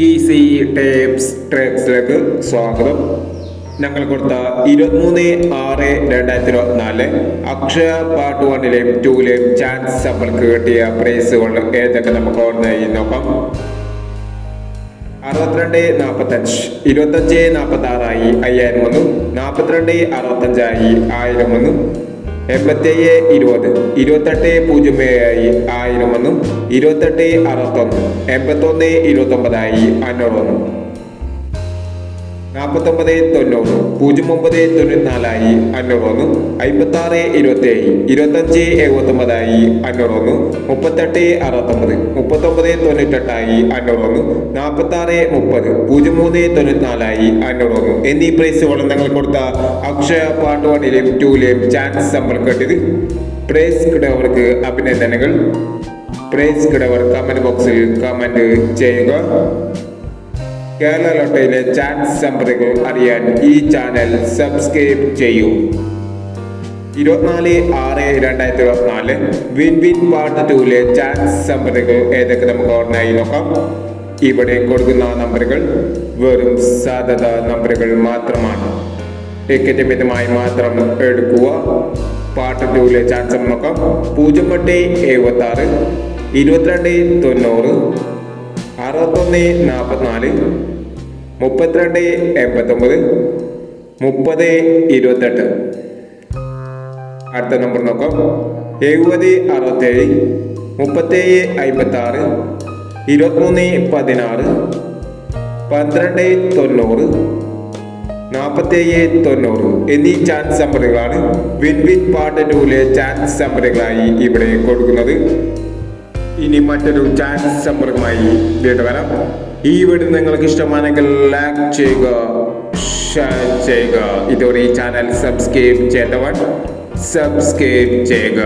Easy tapes ട്രേക്സിലേക്ക് സ്വാഗതം. ഞങ്ങൾ കൊടുത്ത ഇരുപത്തിമൂന്ന് ആറ് രണ്ടായിരത്തി ഇരുപത്തിനാല് അക്ഷയ പാർട്ട് വണ്ണിലെയും ടൂലെയും ചാൻസ് നമ്മൾക്ക് കിട്ടിയ പ്രൈസുകൾ ഏതൊക്കെ നമുക്ക് ഓർമ്മയായി നോക്കാം. അറുപത്തിരണ്ട് നാൽപ്പത്തഞ്ച് ഇരുപത്തഞ്ച് നാൽപ്പത്തി ആറായി അയ്യായിരം ഒന്ന് നാൽപ്പത്തിരണ്ട് അറുപത്തഞ്ചായി ആയിരം ഒന്ന് എൺപത്തേഴ് ഇരുപത്. ഇരുപത്തെട്ട് പൂജ്യം ഏഴായി ആയിരം ഒന്നും ഇരുപത്തെട്ട് അറുപത്തൊന്ന്. എൺപത്തൊന്ന് ഇരുപത്തൊമ്പതായി അഞ്ഞൂറ് ഒന്ന് നാൽപ്പത്തൊമ്പത് തൊണ്ണൂറ് പൂജ്യം ഒമ്പത് തൊണ്ണൂറ്റിനാലായി അഞ്ഞൂറൊന്ന് ഒന്ന് അമ്പത്തി ആറ് ഇരുപത്തി ഏഴ് ഇരുപത്തഞ്ച് എഴുപത്തൊമ്പതായി അഞ്ഞൂറൊന്ന് മുപ്പത്തെട്ട് അറുപത്തൊമ്പത് മുപ്പത്തൊമ്പത് തൊണ്ണൂറ്റെട്ടായി അഞ്ഞൂറൊന്ന് നാൽപ്പത്തി ആറ് മുപ്പത് പൂജ്യം മൂന്ന് തൊണ്ണൂറ്റിനാലായി അഞ്ഞൂറൊന്ന്. എന്നീ പ്രൈസുകളും നിങ്ങൾ കൊടുത്ത അക്ഷയ പാർട്ട് വണ്ണിലെയും ടൂലെയും ചാൻസ് നമ്മൾ കേട്ടത് പ്രൈസ് കിടവർക്ക് അഭിനന്ദനങ്ങൾ. പ്രൈസ് കിടവർ കമന്റ് ബോക്സിൽ കമന്റ് ചെയ്യുക. കേരള ലോട്ടയിലെ ചാൻസ് നമ്പറുകൾ അറിയാൻ ഈ ചാനൽ സബ്സ്ക്രൈബ് ചെയ്യൂ. ഇരുപത്തിനാല് ആറ് രണ്ടായിരത്തി ഇരുപത്തിനാല് വിൻ വിൻ പാർട്ട് ടൂവിലെ ചാൻസ് നമ്പറുകൾ ഏതൊക്കെ നമുക്ക് ഓർമ്മയായി നോക്കാം. ഇവിടെ കൊടുക്കുന്ന നമ്പറുകൾ വെറും സാധ്യത നമ്പറുകൾ മാത്രമാണ്. ടിക്കറ്റ് മിതമായി മാത്രം എടുക്കുക. പാർട്ട് ടൂവിലെ ചാൻസ് നോക്കാം. പൂജ്യം എട്ട് എഴുപത്തി ആറ് ഇരുപത്തിരണ്ട് തൊണ്ണൂറ് അറുപത്തൊന്ന് നാൽപ്പത്തിനാല് മുപ്പത്തിരണ്ട് എൺപത്തൊമ്പത് മുപ്പത് ഇരുപത്തെട്ട്. അടുത്ത നമ്പർ നോക്കാം. എഴുപത് അറുപത്തേഴ് മുപ്പത്തേഴ് അമ്പത്തി ആറ് ഇരുപത്തിമൂന്ന് പതിനാറ് പന്ത്രണ്ട് തൊണ്ണൂറ് നാൽപ്പത്തേഴ് തൊണ്ണൂറ് എന്നീ ചാൻസ് നമ്പറുകളാണ് വിൻ വിൻ പാർട്ട് ടൂവിലെ ചാൻസ് നമ്പറുകളായി ഇവിടെ കൊടുക്കുന്നത്. ഇനി മറ്റൊരു ചാൻസ് നമ്പറുമായി വീണ്ടും വരാം. ഈ വീട് നിങ്ങൾക്ക് ഇഷ്ടമാണെങ്കിൽ ലൈക്ക് ചെയ്യുക ഷെയർ ചെയ്യുക. ഇതോടെ ഈ ചാനൽ സബ്സ്ക്രൈബ് ചെയ്തവർ സബ്സ്ക്രൈബ് ചെയ്യുക.